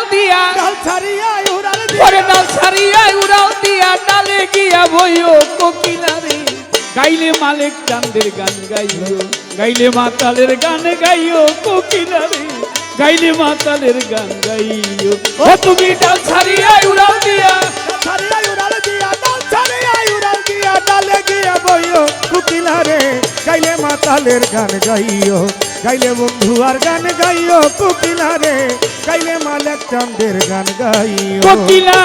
উড়াল দিয়া ডাল ছাড়িয়া উড়াল ওরে ডাল ছাড়িয়া উড়াল দিয়া ডালে গিয়া বইও কোকিলা রে গাইলে মালিক চান্দের গান গাইও গাইলে মাতালের গান গাইও কোকিলা রে গাইলে মাতালের গান গাইও। ও তুমি ডাল ছাড়িয়া উড়াল দিয়া ছাড়িয়া উড়াল দিয়া ডাল ছাড়িয়া উড়াল দিয়া ডালে গিয়া বইও কুকিলা গাইলে মাতালের গান গাইও। গাইলে বন্ধু আর গান গাইও কুকিলা রে গাইলে মালিক চান্দের গান গাইও। কোকিলা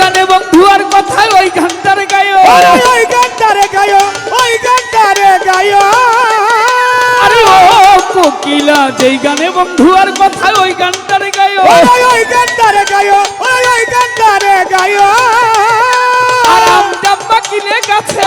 গানে বন্ধু আর কথায় ওই গানটার গায়ো আরে ওই গানটারে গাইও ওই গানটারে গাইও আরে ও কোকিলা যেই গানে বন্ধু আর কথায় ওই গানটার গায়ো ওই গানটারে গাইও ওই গানটারে গাইও আরাম ডাব্বা কিনে গাছে।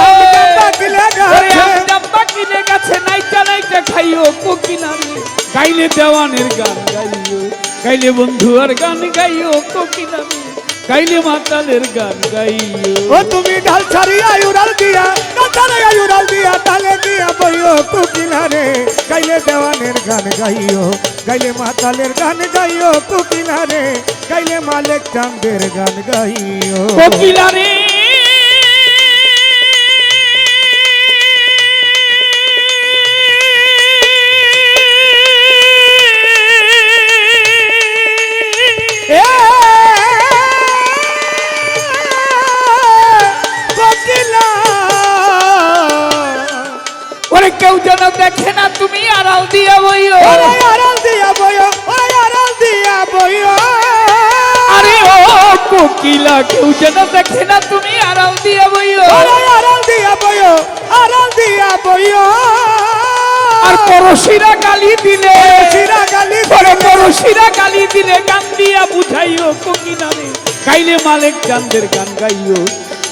কিলে ওরে গাছে। আম ডাব্বা কিনে গাছে নাইটা নাইটা খাইও কোকিলা রে। গাইলে দেওয়ানের গান গাইও। গাইলে বন্ধু আর গান গাইও কোকিলা রে। গাইলে মাতালের গান গাইও। ও তুমি ঢাল ছাড়িয়া উড়াল দিয়া ডাল ছাড়িয়া উড়াল দিয়া ডালে দিয়া বইও কুকিলা রে গাইলে দেওয়ানের গান গাইও গাইলে মাতালের গান গাইও কুকিলা রে গাইলে মালেক চাঁদের গান গাইও। কোকিলা কেউ যেন দেখে না তুমি আড়াল দিয়া বইও ওরে আড়াল দিয়া বইও ওরে আড়াল দিয়া বইও আরে ও কোকিলা কেউ যেন দেখে না তুমি আড়াল দিয়া বইও ওরে আড়াল দিয়া বইও আড়াল দিয়া বইও আর পড়শিরা গালি দিলে। শিরা গালি পরে পড়শিরা গালি দিলে গান দিয়া বুঝাইও কোকিলা রে গাইলে মালিক চান্দের গান গাইও।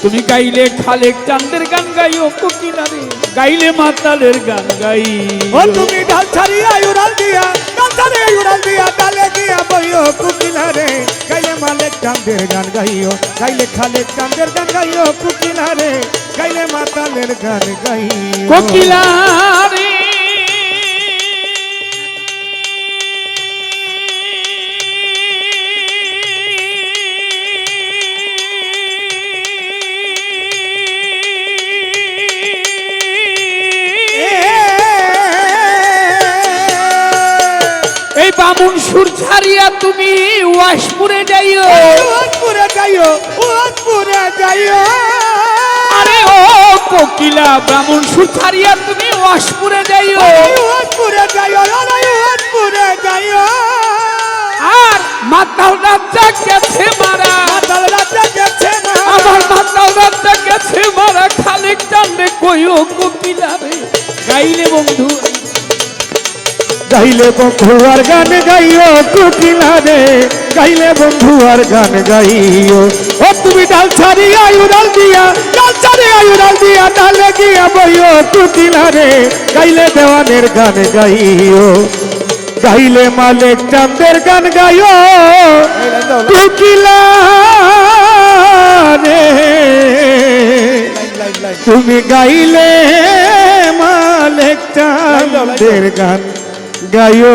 তুমি গাইলে খালেক চান্দের গান গাইও কোকিলা রে গাইলে মাতালের গান গাই। ও তুমি ঢাল ছাড়িয়া উড়াল দিয়া ডাল ছাড়িয়া উড়াল দিয়া ডালে গিয়া বইও কুকিলা রে গাইলে মালেক চাঁদের গান গাইও গাইলে খালেক চাঁদের গান গাইও কুকিলা রে গাইলে মাতালের গান গাইও। কোকিলা বামুন সুর ছাড়িয়া তুমি ওয়াশপুরে যাইও। উড়পুরে যাইও উড়পুরে যাইও। আরে ও কোকিলা ব্রাহ্মণ সুর ছাড়িয়া তুমি ওয়াশপুরে যাইও। উড়পুরে যাইও আরে উড়পুরে যাইও। আর মাতাল রাজা গেছে মারা। মাতাল রাতে গেছে না আমার মাতাল রাজা গেছে মারা। খালি টানবে কইও কোকিলা রে গাইলে বন্ধু গাইলে বন্ধু আর গান গাইও কুকিলা রে। গাইলে বন্ধু আর গান গাইও। ও তুমি ডাল ছাড়িয়া উড়াল দিয়া, ডাল ছাড়িয়া উড়াল দিয়া, ডালে গিয়া বইও কুকিলা রে। গাইলে দেওয়ানের গান গাইও। গাইলে মালিক চাঁদের গান গাইও। কুকিলা রে। তুমি গাইলে মালিক চাঁদের গান গায়ো